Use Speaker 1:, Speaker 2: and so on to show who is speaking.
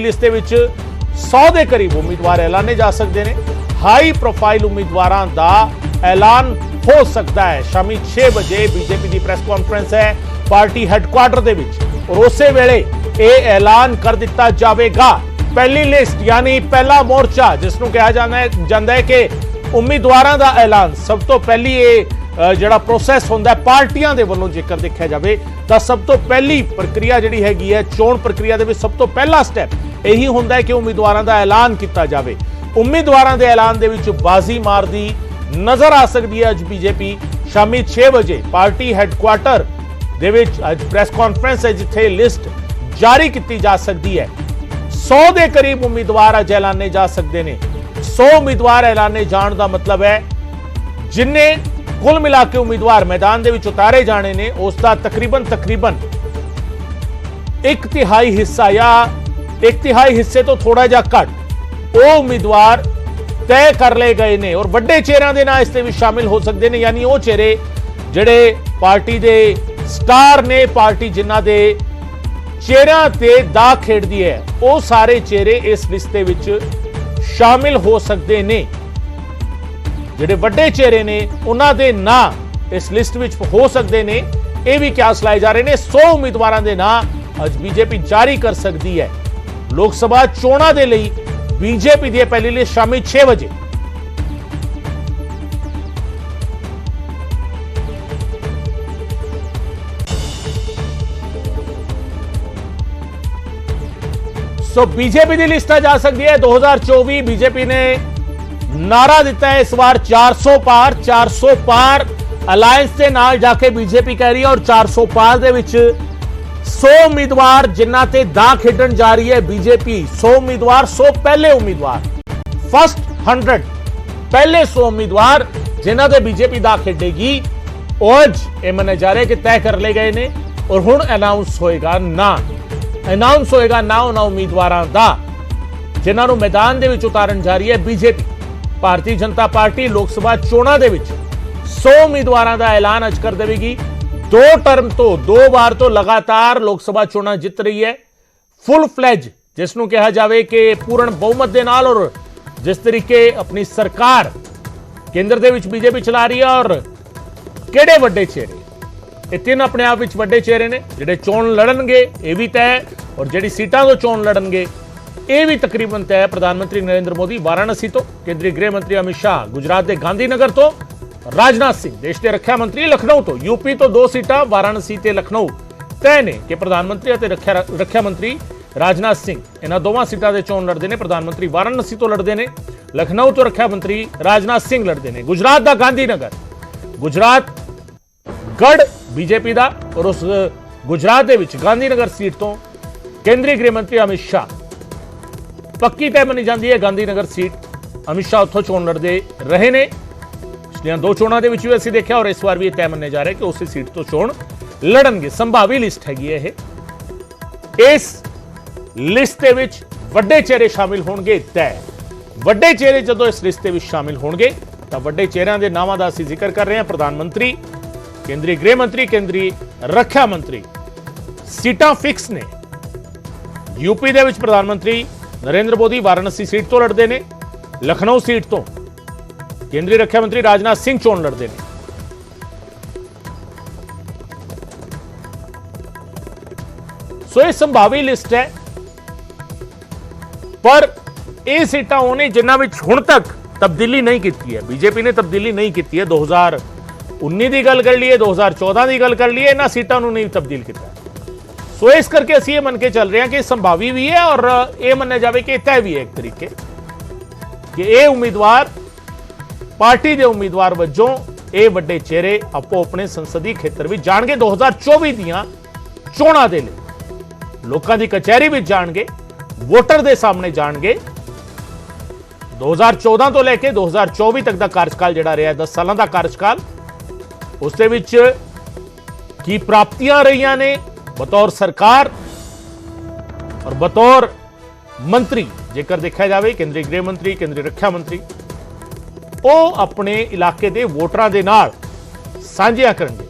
Speaker 1: List ਦੇ ਵਿੱਚ 100 ਦੇ ਕਰੀਬ ਉਮੀਦਵਾਰ ਐਲਾਨੇ ਜਾ ਸਕਦੇ ਨੇ। ਹਾਈ ਪ੍ਰੋਫਾਈਲ ਉਮੀਦਵਾਰਾਂ ਦਾ ਐਲਾਨ ਹੋ ਸਕਦਾ ਹੈ। ਸ਼ਾਮੀ 6 ਵਜੇ ਬੀਜੇਪੀ ਦੀ ਪ੍ਰੈਸ ਕਾਨਫਰੰਸ ਹੈ। ਪਾਰਟੀ ਹੈੱਡਕੁਆਟਰ ਦੇ ਵਿੱਚ। ਔਰ ਉਸੇ ਵੇਲੇ ਇਹ ਐਲਾਨ ਕਰ ਦਿੱਤਾ ਜਾਵੇਗਾ। ਪਹਿਲੀ ਲਿਸਟ, ਯਾਨੀ ਪਹਿਲਾ ਮੋਰਚਾ, ਜਿਸ ਨੂੰ ਕਿਹਾ ਜਾਂਦਾ ਹੈ ਜਾਂਦਾ ਹੈ ਕਿ ਉਮੀਦਵਾਰਾਂ ਦਾ ਐਲਾਨ। ਸਭ ਤੋਂ ਪਹਿਲੀ ਇਹ ਜਿਹੜਾ ਪ੍ਰੋਸੈਸ ਹੁੰਦਾ ਪਾਰਟੀਆਂ ਦੇ ਵੱਲੋਂ ਜੇਕਰ ਦੇਖਿਆ ਜਾਵੇ, ਤਾਂ ਸਭ ਤੋਂ ਪਹਿਲੀ ਪ੍ਰਕਿਰਿਆ ਜਿਹੜੀ ਹੈਗੀ ਹੈ, ਚੋਣ ਪ੍ਰਕਿਰਿਆ ਦੇ ਵਿੱਚ ਸਭ ਤੋਂ ਪਹਿਲਾ ਸਟੈਪ ਇਹੀ ਹੁੰਦਾ ਹੈ ਕਿ ਉਮੀਦਵਾਰਾਂ ਦਾ ਐਲਾਨ ਕੀਤਾ ਜਾਵੇ। ਉਮੀਦਵਾਰਾਂ ਦੇ ਐਲਾਨ ਦੇ ਵਿੱਚ ਬਾਜ਼ੀ ਮਾਰਦੀ ਨਜ਼ਰ ਆ ਸਕਦੀ ਹੈ ਅੱਜ ਬੀਜੇਪੀ। ਸ਼ਾਮੀ 6 ਵਜੇ ਪਾਰਟੀ ਹੈੱਡਕੁਆਟਰ ਦੇ ਵਿੱਚ ਅੱਜ ਪ੍ਰੈਸ ਕਾਨਫਰੰਸ ਹੈ, ਜਿੱਥੇ ਲਿਸਟ ਜਾਰੀ ਕੀਤੀ ਜਾ ਸਕਦੀ ਹੈ। 100 ਦੇ ਕਰੀਬ ਉਮੀਦਵਾਰ ਅੱਜ ਐਲਾਨੇ ਜਾ ਸਕਦੇ ਨੇ। 100 ਉਮੀਦਵਾਰ ਐਲਾਨੇ ਜਾਣ ਦਾ ਮਤਲਬ ਹੈ, ਜਿੰਨੇ ਕੁੱਲ ਮਿਲਾ ਕੇ ਉਮੀਦਵਾਰ ਮੈਦਾਨ ਦੇ ਵਿੱਚ ਉਤਾਰੇ ਜਾਣੇ ਨੇ, ਉਸ ਦਾ ਤਕਰੀਬਨ ਤਕਰੀਬਨ ਇੱਕ ਤਿਹਾਈ ਹਿੱਸਾ ਜਾਂ ਇੱਕ ਤਿਹਾਈ ਹਿੱਸੇ ਤੋਂ ਥੋੜਾ ਜਿਹਾ ਘੱਟ ਉਹ ਉਮੀਦਵਾਰ ਤੈਅ ਕਰ ਲਏ ਗਏ ਨੇ ਔਰ ਵੱਡੇ ਚਿਹਰਿਆਂ ਦੇ ਨਾਂ ਇਸ ਦੇ ਵਿੱਚ ਸ਼ਾਮਿਲ ਹੋ ਸਕਦੇ ਨੇ, ਯਾਨੀ ਉਹ ਚਿਹਰੇ ਜਿਹੜੇ ਪਾਰਟੀ ਦੇ ਸਟਾਰ ਨੇ, ਪਾਰਟੀ ਜਿਨ੍ਹਾਂ ਦੇ ਚਿਹਰਿਆਂ ਤੇ ਦਾ ਖੇਡਦੀ ਹੈ, ਉਹ ਸਾਰੇ ਚਿਹਰੇ ਇਸ ਲਿਸਟ ਦੇ ਵਿੱਚ ਸ਼ਾਮਿਲ ਹੋ ਸਕਦੇ ਨੇ। ਜਿਹੜੇ ਵੱਡੇ ਚਿਹਰੇ ਨੇ, ਉਹਨਾਂ ਦੇ ਨਾਂ ਇਸ ਲਿਸਟ ਵਿੱਚ ਹੋ ਸਕਦੇ ਨੇ। ਇਹ ਵੀ ਕਿਆਸ ਲਾਏ ਜਾ ਰਹੇ ਨੇ 100 ਉਮੀਦਵਾਰਾਂ ਦੇ ਨਾਂ ਅੱਜ ਬੀਜੇਪੀ ਜਾਰੀ ਕਰ ਸਕਦੀ ਹੈ। ਲੋਕ ਸਭਾ ਚੋਣਾਂ ਦੇ ਲਈ ਬੀਜੇਪੀ ਦੀ ਇਹ ਪਹਿਲੀ ਲਿਸਟ ਸ਼ਾਮੀ 6 ਵਜੇ। ਸੋ ਬੀਜੇਪੀ ਦੀ ਲਿਸਟ ਆ ਜਾ ਸਕਦੀ ਹੈ। 2024 ਬੀਜੇਪੀ ਨੇ ਨਾਰਾ ਦਿੱਤਾ ਹੈ ਇਸ ਵਾਰ 400 ਪਾਰ 400 ਪਾਰ ਅਲਾਈਅੰਸ ਦੇ ਨਾਲ ਜਾ ਕੇ ਬੀਜੇਪੀ ਕਹਿ ਰਹੀ ਹੈ ਔਰ 400 ਪਾਰ ਦੇ ਵਿੱਚ 100 ਉਮੀਦਵਾਰ ਜਿਨ੍ਹਾਂ ਤੇ ਦਾ ਖੇਡਣ ਜਾ ਰਹੀ ਹੈ ਬੀਜੇਪੀ 100 ਉਮੀਦਵਾਰ 100 ਪਹਿਲੇ ਉਮੀਦਵਾਰ। ਫਸਟ 100 ਪਹਿਲੇ 100 ਉਮੀਦਵਾਰ ਜਿਨ੍ਹਾਂ ਤੇ ਬੀਜੇਪੀ ਦਾ ਖੇਡੇਗੀ। ਉਹ ਅੱਜ ਇਹ ਮੰਨੇ ਜਾ ਰਿਹਾ ਕਿ ਤੈਅ ਕਰ ਲਏ ਗਏ ਨੇ ਔਰ ਹੁਣ ਅਨਾਉਂਸ ਹੋਏਗਾ ਨਾ। ਅਨਾਉਂਸ ਹੋਏਗਾ ਨਾ ਉਹਨਾਂ ਉਮੀਦਵਾਰਾਂ ਦਾ, ਜਿਨ੍ਹਾਂ ਨੂੰ ਮੈਦਾਨ ਦੇ ਵਿੱਚ ਉਤਾਰਨ ਜਾ ਰਹੀ ਹੈ ਬੀਜੇਪੀ। ਭਾਰਤੀ ਜਨਤਾ ਪਾਰਟੀ ਲੋਕ ਸਭਾ ਚੋਣਾਂ ਦੇ ਵਿੱਚ 100 ਉਮੀਦਵਾਰਾਂ ਦਾ ਐਲਾਨ ਅੱਜ ਕਰ ਦੇਵੇਗੀ। ਦੋ ਟਰਮ ਤੋਂ, ਦੋ ਵਾਰ ਤੋਂ ਲਗਾਤਾਰ ਲੋਕ ਸਭਾ ਚੋਣਾਂ ਜਿੱਤ ਰਹੀ ਹੈ। ਫੁੱਲ ਫਲੈਜ ਜਿਸ ਨੂੰ ਕਿਹਾ ਜਾਵੇ ਕਿ ਪੂਰਨ ਬਹੁਮਤ ਦੇ ਨਾਲ ਔਰ ਜਿਸ ਤਰੀਕੇ ਆਪਣੀ ਸਰਕਾਰ ਕੇਂਦਰ ਦੇ ਵਿੱਚ ਬੀਜੇਪੀ ਚਲਾ ਰਹੀ ਹੈ ਔਰ ਕਿਹੜੇ ਵੱਡੇ ਚਿਹਰੇ? ਇਹ ਤਿੰਨ ਆਪਣੇ ਆਪ ਵਿੱਚ ਵੱਡੇ ਚਿਹਰੇ ਨੇ, ਜਿਹੜੇ ਚੋਣ ਲੜਨਗੇ, ਇਹ ਵੀ ਤੈਅ, ਔਰ ਜਿਹੜੀ ਸੀਟਾਂ ਤੋਂ ਚੋਣ ਲੜਨਗੇ ਇਹ ਵੀ ਤਕਰੀਬਨ ਤੈਅ ਪ੍ਰਧਾਨ ਮੰਤਰੀ ਨਰਿੰਦਰ ਮੋਦੀ ਵਾਰਾਣਸੀ ਤੋਂ, ਕੇਂਦਰੀ ਗ੍ਰਹਿ ਮੰਤਰੀ ਅਮਿਤ ਸ਼ਾਹ ਗੁਜਰਾਤ ਦੇ ਗਾਂਧੀਨਗਰ ਤੋਂ, ਰਾਜਨਾਥ ਸਿੰਘ ਦੇਸ਼ ਦੇ ਰੱਖਿਆ ਮੰਤਰੀ ਲਖਨਊ ਤੋਂ, ਯੂਪੀ ਤੋਂ ਦੋ ਸੀਟਾਂ, ਵਾਰਾਣਸੀ ਤੇ ਲਖਨਊ। ਤੈਅ ਨੇ ਕਿ ਪ੍ਰਧਾਨ ਮੰਤਰੀ ਅਤੇ ਰੱਖਿਆ ਰੱਖਿਆ ਮੰਤਰੀ ਰਾਜਨਾਥ ਸਿੰਘ ਇਹਨਾਂ ਦੋਵਾਂ ਸੀਟਾਂ ਦੇ ਚੋਣ ਲੜਦੇ ਨੇ, ਪ੍ਰਧਾਨ ਮੰਤਰੀ ਵਾਰਾਣਸੀ ਤੋਂ ਲੜਦੇ ਨੇ, ਲਖਨਊ ਤੋਂ ਰੱਖਿਆ ਮੰਤਰੀ ਰਾਜਨਾਥ ਸਿੰਘ ਲੜਦੇ ਨੇ। ਗੁਜਰਾਤ ਦਾ ਗਾਂਧੀਨਗਰ, ਗੁਜਰਾਤ ਗੜ ਬੀਜੇਪੀ ਦਾ ਔਰ ਉਸ ਗੁਜਰਾਤ ਦੇ ਵਿੱਚ ਗਾਂਧੀਨਗਰ ਸੀਟ ਤੋਂ ਕੇਂਦਰੀ ਗ੍ਰਹਿ ਮੰਤਰੀ ਅਮਿਤ ਸ਼ਾਹ ਪੱਕੀ ਤੈਅ ਮੰਨੀ ਜਾਂਦੀ ਹੈ ਗਾਂਧੀ ਨਗਰ ਸੀਟ। ਅਮਿਤ ਸ਼ਾਹ ਉੱਥੋਂ ਚੋਣ ਲੜਦੇ ਰਹੇ ਨੇ। ਪਿਛਲੀਆਂ ਦੋ ਚੋਣਾਂ ਦੇ ਵਿੱਚ ਵੀ ਅਸੀਂ ਦੇਖਿਆ ਔਰ ਇਸ ਵਾਰ ਵੀ ਇਹ ਤੈਅ ਮੰਨਿਆ ਜਾ ਰਿਹਾ ਕਿ ਉਸੇ ਸੀਟ ਤੋਂ ਚੋਣ ਲੜਨਗੇ। ਸੰਭਾਵੀ ਲਿਸਟ ਹੈਗੀ ਹੈ ਇਹ। ਇਸ ਲਿਸਟ ਦੇ ਵਿੱਚ ਵੱਡੇ ਚਿਹਰੇ ਸ਼ਾਮਿਲ ਹੋਣਗੇ ਤੈਅ। ਵੱਡੇ ਚਿਹਰੇ ਜਦੋਂ ਇਸ ਲਿਸਟ ਦੇ ਵਿੱਚ ਸ਼ਾਮਿਲ ਹੋਣਗੇ, ਤਾਂ ਵੱਡੇ ਚਿਹਰਿਆਂ ਦੇ ਨਾਵਾਂ ਦਾ ਅਸੀਂ ਜ਼ਿਕਰ ਕਰ ਰਹੇ ਹਾਂ। ਪ੍ਰਧਾਨ ਮੰਤਰੀ, ਕੇਂਦਰੀ ਗ੍ਰਹਿ ਮੰਤਰੀ, ਕੇਂਦਰੀ ਰੱਖਿਆ ਮੰਤਰੀ। ਸੀਟਾਂ ਫਿਕਸ ਨੇ। ਯੂਪੀ ਦੇ ਵਿੱਚ ਪ੍ਰਧਾਨ ਮੰਤਰੀ ਨਰਿੰਦਰ ਮੋਦੀ ਵਾਰਾਣਸੀ ਸੀਟ ਤੋਂ ਲੜਦੇ ਨੇ ਲਖਨਊ ਸੀਟ ਤੋਂ ਕੇਂਦਰੀ ਰੱਖਿਆ ਮੰਤਰੀ ਰਾਜਨਾਥ ਸਿੰਘ ਚੋਣ ਲੜਦੇ ਨੇ ਸੋ ਇਹ ਸੰਭਾਵੀ ਲਿਸਟ ਹੈ ਪਰ ਇਹ ਸੀਟਾਂ ਉਹਨੇ ਜਿਨ੍ਹਾਂ ਵਿੱਚ ਹੁਣ ਤੱਕ ਤਬਦੀਲੀ ਨਹੀਂ ਕੀਤੀ ਹੈ ਬੀਜੇਪੀ ਨੇ ਤਬਦੀਲੀ ਨਹੀਂ ਕੀਤੀ ਹੈ 2019 ਦੀ ਗੱਲ ਕਰ ਲਈਏ 2014 ਦੀ ਗੱਲ ਕਰ ਲਈਏ ਇਹਨਾਂ ਸੀਟਾਂ ਨੂੰ ਨਹੀਂ ਤਬਦੀਲ ਕੀਤਾ ਸੋ ਇਸ ਕਰਕੇ ਅਸੀਂ ਇਹ ਮੰਨ ਕੇ ਚੱਲ ਰਹੇ ਹਾਂ ਕਿ ਸੰਭਾਵੀ ਵੀ ਹੈ ਔਰ ਇਹ ਮੰਨਿਆ ਜਾਵੇ ਕਿ ਇਹ ਤੈਅ ਵੀ ਹੈ ਇੱਕ ਤਰੀਕੇ ਕਿ ਇਹ ਉਮੀਦਵਾਰ, ਪਾਰਟੀ ਦੇ ਉਮੀਦਵਾਰ ਵਜੋਂ ਇਹ ਵੱਡੇ ਚਿਹਰੇ ਆਪੋ ਆਪਣੇ ਸੰਸਦੀ ਖੇਤਰ ਵਿੱਚ ਜਾਣਗੇ। 2024 ਦੀਆਂ ਚੋਣਾਂ ਦੇ ਲਈ ਲੋਕਾਂ ਦੀ ਕਚਹਿਰੀ ਵਿੱਚ ਜਾਣਗੇ, ਵੋਟਰ ਦੇ ਸਾਹਮਣੇ ਜਾਣਗੇ। 2014 ਤੋਂ ਲੈ ਕੇ 2024 ਤੱਕ ਦਾ ਕਾਰਜਕਾਲ ਜਿਹੜਾ ਰਿਹਾ 10 ਸਾਲਾਂ ਦਾ ਕਾਰਜਕਾਲ, ਉਸ ਦੇ ਵਿੱਚ ਕੀ ਪ੍ਰਾਪਤੀਆਂ ਰਹੀਆਂ ਨੇ ਬਤੌਰ ਸਰਕਾਰ ਔਰ ਬਤੌਰ ਮੰਤਰੀ ਜੇਕਰ ਦੇਖਿਆ ਜਾਵੇ ਕੇਂਦਰੀ ਗ੍ਰਹਿ ਮੰਤਰੀ ਕੇਂਦਰੀ ਰੱਖਿਆ ਮੰਤਰੀ ਉਹ ਆਪਣੇ ਇਲਾਕੇ ਦੇ ਵੋਟਰਾਂ ਦੇ ਨਾਲ ਸਾਂਝੀਆਂ ਕਰਨਗੇ